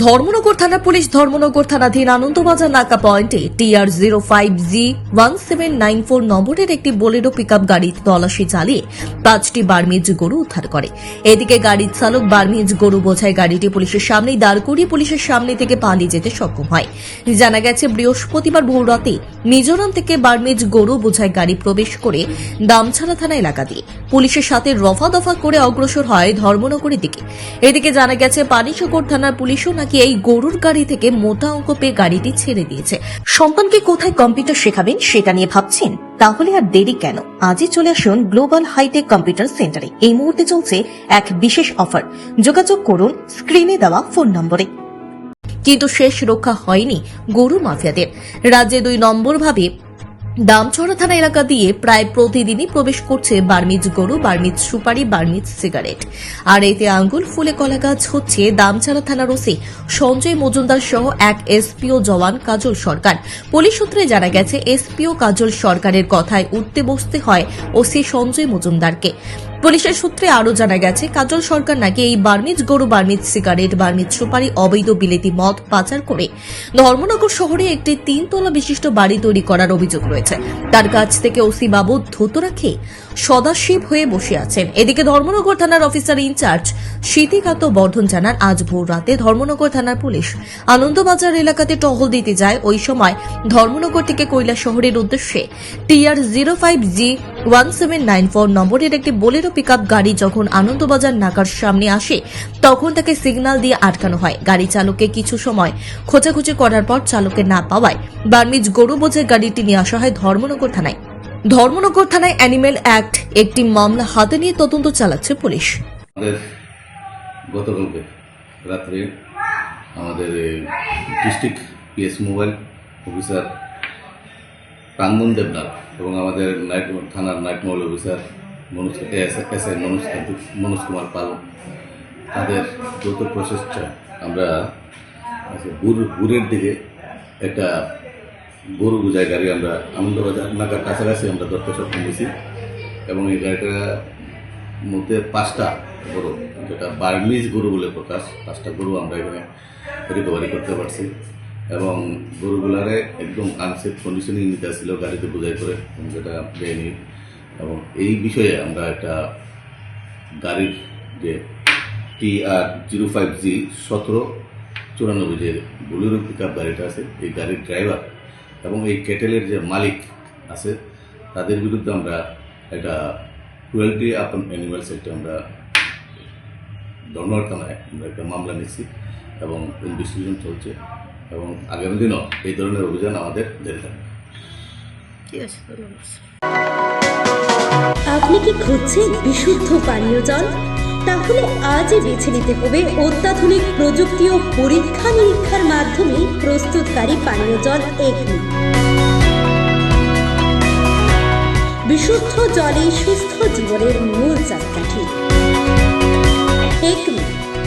ধর্মনগর থানা পুলিশ ধর্মনগর থানাধীন আনন্দবাজার নাকা পয়েন্টে TR zero five G one seven nine four নম্বরের একটি বোলেরো পিকআপ গাড়ি তল্লাশি চালিয়ে পাঁচটি বার্মিজ গরু উদ্ধার করে। এদিকে গাড়ির চালক বার্মিজ গরু বোঝায় গাড়িটি পুলিশের সামনেই দাঁড় করিয়ে পুলিশের সামনে থেকে পালিয়ে যেতে সক্ষম হয়। জানা গেছে, বৃহস্পতিবার ভোর রাতে মিজোরাম থেকে বার্মিজ গরু বোঝায় গাড়ি প্রবেশ করে দামছাড়া থানা এলাকা দিয়ে। পুলিশের সাথে রফা দফা করে অগ্রসর হয় ধর্মনগরের দিকে। এদিকে জানা গেছে পানিসাগর থানার পুলিশও নাকি এই গরুর গাড়ি থেকে মোটা অঙ্ক পেয়ে গাড়িটি ছেড়ে দিয়েছে? সন্তানকে কোথায় কম্পিউটার শেখাবেন সেটা নিয়ে ভাবছেন? তাহলে আর দেরি কেন? আজই চলে আসুন গ্লোবাল হাইটেক কম্পিউটার সেন্টারে। এই মুহূর্তে চলছে এক বিশেষ অফার। যোগাযোগ করুন, স্ক্রিনে দেওয়া ফোন নম্বরে। কিন্তু শেষ রক্ষা হয়নি গরু মাফিয়াদের। রাজ্যে দুই নম্বর ভাবে দামছড়া থানা এলাকা দিয়ে প্রায় প্রতিদিনই প্রবেশ করছে বার্মিজ গরু, বার্মিজ সুপারি, বার্মিজ সিগারেট। আর এতে আঙ্গুল, ফুলে কলা গাছ হচ্ছে দামছড়া থানার ওসি সঞ্জয় মজুমদার সহ এক এসপিও জওয়ান কাজল সরকার। পুলিশ সূত্রে জানা গেছে, এসপিও কাজল সরকারের কথায় উঠতে বসতে হয় ওসি সঞ্জয় মজুমদারকে। পুলিশের সূত্রে আরও জানা গেছে, কাজল সরকার নাকি এই বার্মিজ গরু, বার্মিজ সিগারেট, বার্মিজ সুপারি, অবৈধ বিলেতি মদ পাচার করে ধর্মনগর শহরে একটি তিনতলা বিশিষ্ট বাড়ি তৈরি করার অভিযোগ রয়েছে। তার কাছ থেকে ওসি বাবু ধুতরা খেয়ে সদাশিব হয়ে বসে আছেন। এদিকে ধর্মনগর থানার অফিসার ইনচার্জ শীতিকান্ত বর্ধন জানান আজ ভোর রাতে ধর্মনগর থানার পুলিশ আনন্দবাজার এলাকাতে টহল দিতে যায়। ওই সময় ধর্মনগর থেকে কৈলা শহরের উদ্দেশ্যে TR zero five G one seven nine four নম্বরের একটি বোলেরো পিকআপ গাড়ি যখন আনন্দবাজার নাকার সামনে আসে, তখন তাকে সিগন্যাল দিয়ে আটকানো হয়। গাড়ি চালককে কিছু সময় খোঁজাখুঁজি করার পর চালককে না পাওয়ায় বার্মিজ গরু বোঝের গাড়িটি নিয়ে আসা হয় ধর্মনগর থানায়। ধর্মনগর থানায় অ্যানিমেল অ্যাক্ট একটি মামলা হাতে নিয়ে তদন্ত চালাচ্ছে পুলিশ। গতকালকে রাত্রে আমাদের district PS mobile officer Prangan Debnath এবং আমাদের নাইট থানার night mobile officer Manoj S I Manoj Manoj Kumar Pal, তাদের যৌথ প্রচেষ্টা আমরা বুর বুরের দিকে একটা গরু বোঝায় গাড়ি আমরা আনন্দবাজার নাকার কাছাকাছি আমরা ধরতে সক্ষম হয়েছি এবং এই গাড়িটা মধ্যে পাঁচটা গরু, যেটা বার্মিজ গরু বলে প্রকাশ, পাঁচটা গরু আমরা এখানে রিকভারি করতে পারছি। এবং গরুগুলারে একদম আনসেফ কন্ডিশনিং নিতে ছিল গাড়িতে বোঝাই করে যেটা দেয়নি এবং এই বিষয়ে আমরা একটা গাড়ির যে টি আর জিরো ফাইভ জি সতেরো চুরানব্বই যে বুলেরো পিক আপ গাড়িটা আছে, এই গাড়ির ড্রাইভার এবং এই কেটেলের যে মালিক আছে, তাদের বিরুদ্ধে আমরা একটা ক্রুয়েলটি আপন অ্যানিমালস একটা আমরা থানায় আমরা একটা মামলা নিচ্ছি এবং ইনভেস্টিগেশন চলছে এবং আগামী দিনও এই ধরনের অভিযান আমাদের জারি থাকবে। আপনি কি খুঁজছেন বিশুদ্ধ পানীয় জল? তাহলে আজই বেছে নিতে হবে অত্যাধুনিক প্রযুক্তি ও পরীক্ষা নিরীক্ষার মাধ্যমে প্রস্তুতকারী পানীয় জল এগনি। বিশুদ্ধ জলে সুস্থ জীবনের মূল চাকাঠি।